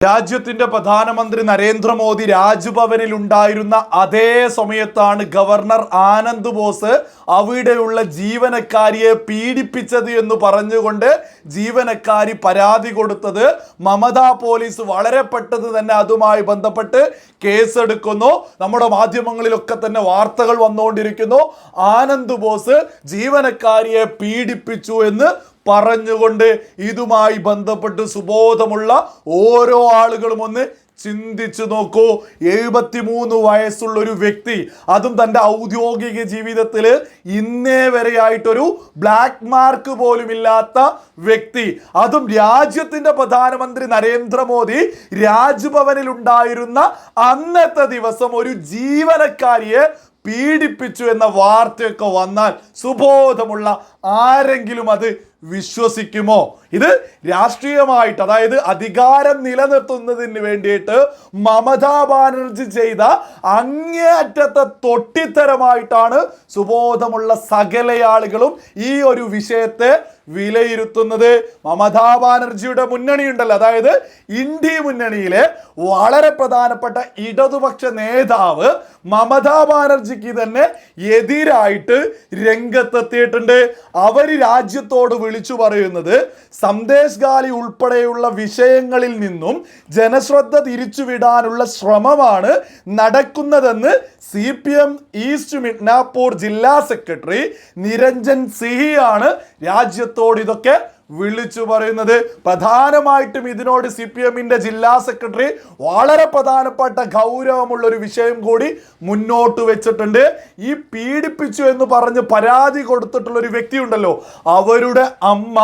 രാജ്യത്തിന്റെ പ്രധാനമന്ത്രി നരേന്ദ്രമോദി രാജ്ഭവനിൽ ഉണ്ടായിരുന്ന അതേ സമയത്താണ് ഗവർണർ ആനന്ദ് ബോസ് അവിടെയുള്ള ജീവനക്കാരിയെ പീഡിപ്പിച്ചത് എന്ന് പറഞ്ഞുകൊണ്ട് ജീവനക്കാരി പരാതി കൊടുത്തത്. മമതാ പോലീസ് വളരെ പെട്ടെന്ന് തന്നെ അതുമായി ബന്ധപ്പെട്ട് കേസെടുക്കുന്നു. നമ്മുടെ മാധ്യമങ്ങളിലൊക്കെ തന്നെ വാർത്തകൾ വന്നുകൊണ്ടിരിക്കുന്നു. ആനന്ദ് ബോസ് ജീവനക്കാരിയെ പീഡിപ്പിച്ചു എന്ന് പറഞ്ഞുകൊണ്ട് ഇതുമായി ബന്ധപ്പെട്ട് സുബോധമുള്ള ഓരോ ആളുകളും ഒന്ന് ചിന്തിച്ചു നോക്കൂ. എഴുപത്തിമൂന്ന് വയസ്സുള്ള ഒരു വ്യക്തി അതും തന്റെ ഔദ്യോഗിക ജീവിതത്തിൽ ഇന്നേ വരെയായിട്ടൊരു ബ്ലാക്ക് മാർക്ക് പോലും ഇല്ലാത്ത വ്യക്തി. അതും രാജ്യത്തിന്റെ പ്രധാനമന്ത്രി നരേന്ദ്രമോദി രാജ്ഭവനിൽ ഉണ്ടായിരുന്ന അന്നത്തെ ദിവസം ഒരു ജീവനക്കാരിയെ പീഡിപ്പിച്ചു എന്ന വാർത്തയൊക്കെ വന്നാൽ സുബോധമുള്ള ആരെങ്കിലും അത് വിശ്വസിക്കുമോ? ഇത് രാഷ്ട്രീയമായിട്ട് അതായത് അധികാരം നിലനിർത്തുന്നതിന് വേണ്ടിയിട്ട് മമതാ ബാനർജി ചെയ്ത അങ്ങേയറ്റത്തെ തൊട്ടിത്തരമായിട്ടാണ് സുബോധമുള്ള സകല ആളുകളും ഈ ഒരു വിഷയത്തെ വിലയിരുത്തുന്നത്. മമതാ ബാനർജിയുടെ മുന്നണി ഉണ്ടല്ലോ. അതായത് ഇന്ത്യ മുന്നണിയിലെ വളരെ പ്രധാനപ്പെട്ട ഇടതുപക്ഷ നേതാവ് മമതാ ബാനർജിക്ക് തന്നെ എതിരായിട്ട് രംഗത്തെത്തിയിട്ടുണ്ട്. അവർ രാജ്യത്തോട് വിളിച്ചു പറയുന്നത് സന്ദേശ് ഗാലി ഉൾപ്പെടെയുള്ള വിഷയങ്ങളിൽ നിന്നും ജനശ്രദ്ധ തിരിച്ചുവിടാനുള്ള ശ്രമമാണ് നടക്കുന്നതെന്ന് C P M east Midnapore ജില്ലാ സെക്രട്ടറി നിരഞ്ജൻ സിഹിയാണ് രാജ്യത്തോട് ഇതൊക്കെ വിളിച്ചു പറയുന്നത്. പ്രധാനമായിട്ടും ഇതിനോട് സി പി എമ്മിന്റെ ജില്ലാ സെക്രട്ടറി വളരെ പ്രധാനപ്പെട്ട ഗൗരവമുള്ള ഒരു വിഷയം കൂടി മുന്നോട്ട് വെച്ചിട്ടുണ്ട്. ഈ പീഡിപ്പിച്ചു എന്ന് പറഞ്ഞ് പരാതി കൊടുത്തിട്ടുള്ള ഒരു വ്യക്തി ഉണ്ടല്ലോ അവരുടെ അമ്മ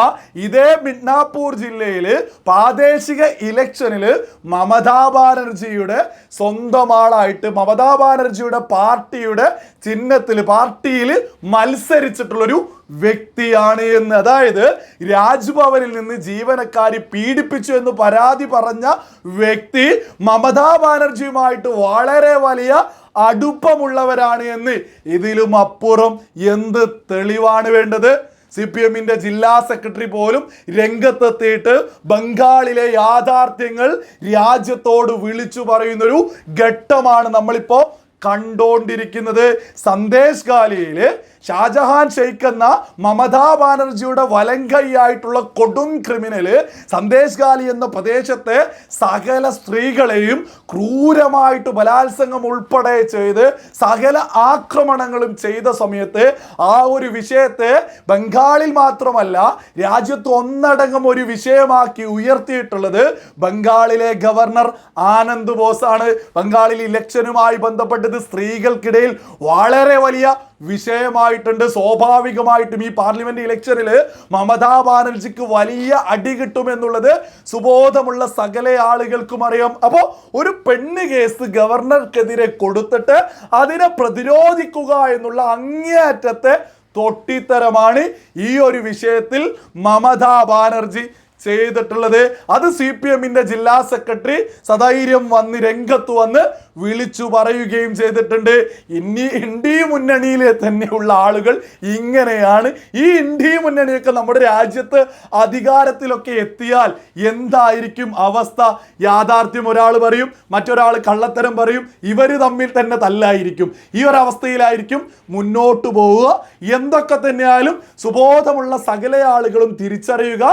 ഇതേ മിഡ്നാപ്പൂർ ജില്ലയിൽ പ്രാദേശിക ഇലക്ഷനിൽ മമതാ ബാനർജിയുടെ സ്വന്തം ആളായിട്ട് മമതാ ബാനർജിയുടെ പാർട്ടിയുടെ ചിഹ്നത്തിൽ പാർട്ടിയിൽ മത്സരിച്ചിട്ടുള്ളൊരു വ്യക്തിയാണ് എന്ന്. അതായത് രാജ്ഭവനിൽ നിന്ന് ജീവനക്കാരി പീഡിപ്പിച്ചു എന്ന് പരാതി പറഞ്ഞ വ്യക്തി മമതാ ബാനർജിയുമായിട്ട് വളരെ വലിയ അടുപ്പമുള്ളവരാണ് എന്ന്. ഇതിലും അപ്പുറം എന്ത് തെളിവാണ് വേണ്ടത്? സി പി എമ്മിന്റെ ജില്ലാ സെക്രട്ടറി പോലും രംഗത്തെത്തിയിട്ട് ബംഗാളിലെ യാഥാർത്ഥ്യങ്ങൾ രാജ്യത്തോട് വിളിച്ചു പറയുന്നൊരു ഘട്ടമാണ് നമ്മളിപ്പോ കണ്ടോണ്ടിരിക്കുന്നത് സന്ദേശ് ഗാലിയിൽ ഷാജഹാൻ ഷെയ്ഖ് എന്ന മമതാ ബാനർജിയുടെ വലങ്കൈയായിട്ടുള്ള കൊടും ക്രിമിനൽ സന്ദേശ് ഗാലി എന്ന പ്രദേശത്തെ സകല സ്ത്രീകളെയും ക്രൂരമായിട്ട് ബലാത്സംഗം ഉൾപ്പെടെ ചെയ്ത് സകല ആക്രമണങ്ങളും ചെയ്ത സമയത്ത് ആ ഒരു വിഷയത്തെ ബംഗാളിൽ മാത്രമല്ല രാജ്യത്ത് ഒന്നടങ്കം ഒരു വിഷയമാക്കി ഉയർത്തിയിട്ടുള്ളത് ബംഗാളിലെ ഗവർണർ ആനന്ദ് ബോസാണ്. ബംഗാളിൽ ഇലക്ഷനുമായി ബന്ധപ്പെട്ടത് സ്ത്രീകൾക്കിടയിൽ വളരെ വലിയ വിഷയമായിട്ടുണ്ട്. സ്വാഭാവികമായിട്ടും ഈ പാർലമെന്റ് ഇലക്ഷനിൽ മമതാ ബാനർജിക്ക് വലിയ അടി കിട്ടുമെന്നുള്ളത് സുബോധമുള്ള സകല ആളുകൾക്കും അറിയാം. അപ്പോൾ ഒരു പെണ്ണ് കേസ് ഗവർണർക്കെതിരെ കൊടുത്തിട്ട് അതിനെ പ്രതിരോധിക്കുക എന്നുള്ള അങ്ങേയറ്റത്തെ തൊട്ടിത്തരമാണ് ഈ ഒരു വിഷയത്തിൽ മമതാ ബാനർജി ചെയ്തിട്ടുള്ളത്. അത് സി പി എമ്മിന്റെ ജില്ലാ സെക്രട്ടറി സധൈര്യം വന്ന് രംഗത്ത് വന്ന് വിളിച്ചു പറയുകയും ചെയ്തിട്ടുണ്ട്. ഇനി ഇന്ത്യ മുന്നണിയിലെ തന്നെയുള്ള ആളുകൾ ഇങ്ങനെയാണ്. ഈ ഇന്ത്യ മുന്നണിയൊക്കെ നമ്മുടെ രാജ്യത്ത് അധികാരത്തിലൊക്കെ എത്തിയാൽ എന്തായിരിക്കും അവസ്ഥ? യാഥാർത്ഥ്യം ഒരാൾ പറയും മറ്റൊരാൾ കള്ളത്തരം പറയും. ഇവർ തമ്മിൽ തന്നെ തല്ലായിരിക്കും. ഈ ഒരു അവസ്ഥയിലായിരിക്കും മുന്നോട്ട് പോവുക. എന്തൊക്കെ തന്നെയാലും സുബോധമുള്ള സകല ആളുകളും തിരിച്ചറിയുക.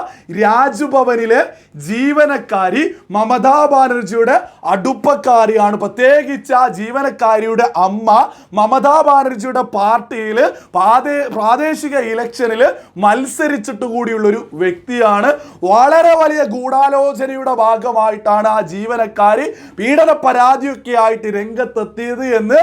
രാജ്ഭവനിലെ ജീവനക്കാരി മമതാ ബാനർജിയുടെ അടുപ്പക്കാരിയാണ്. പ്രത്യേകിച്ച് ആ ജീവനക്കാരിയുടെ അമ്മ മമതാ ബാനർജിയുടെ പാർട്ടിയിൽ പ്രാദേ പ്രാദേശിക ഇലക്ഷനിൽ മത്സരിച്ചിട്ട് കൂടിയുള്ളൊരു വ്യക്തിയാണ്. വളരെ വലിയ ഗൂഢാലോചനയുടെ ഭാഗമായിട്ടാണ് ആ ജീവനക്കാരി പീഡന പരാതിയൊക്കെ ആയിട്ട് രംഗത്തെത്തിയത് എന്ന്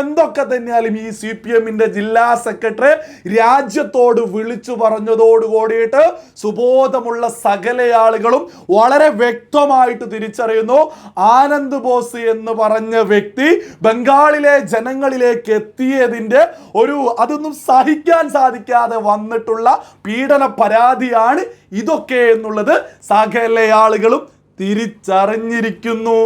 എന്തൊക്കെ തന്നെയാലും ഈ സി പി എമ്മിന്റെ ജില്ലാ സെക്രട്ടറി രാജ്യത്തോട് വിളിച്ചു പറഞ്ഞതോട് കൂടിയിട്ട് സുബോധമുള്ള സകല ആളുകളും വളരെ വ്യക്തമായിട്ട് തിരിച്ചറിയുന്നു. ആനന്ദ് ബോസ് എന്ന് പറഞ്ഞ വ്യക്തി ബംഗാളിലെ ജനങ്ങളിലേക്ക് എത്തിയതിന്റെ ഒരു അതൊന്നും സഹിക്കാൻ സാധിക്കാതെ വന്നിട്ടുള്ള പീഡന പരാതിയാണ് ഇതൊക്കെ എന്നുള്ളത് സകല ആളുകളും തിരിച്ചറിഞ്ഞിരിക്കുന്നു.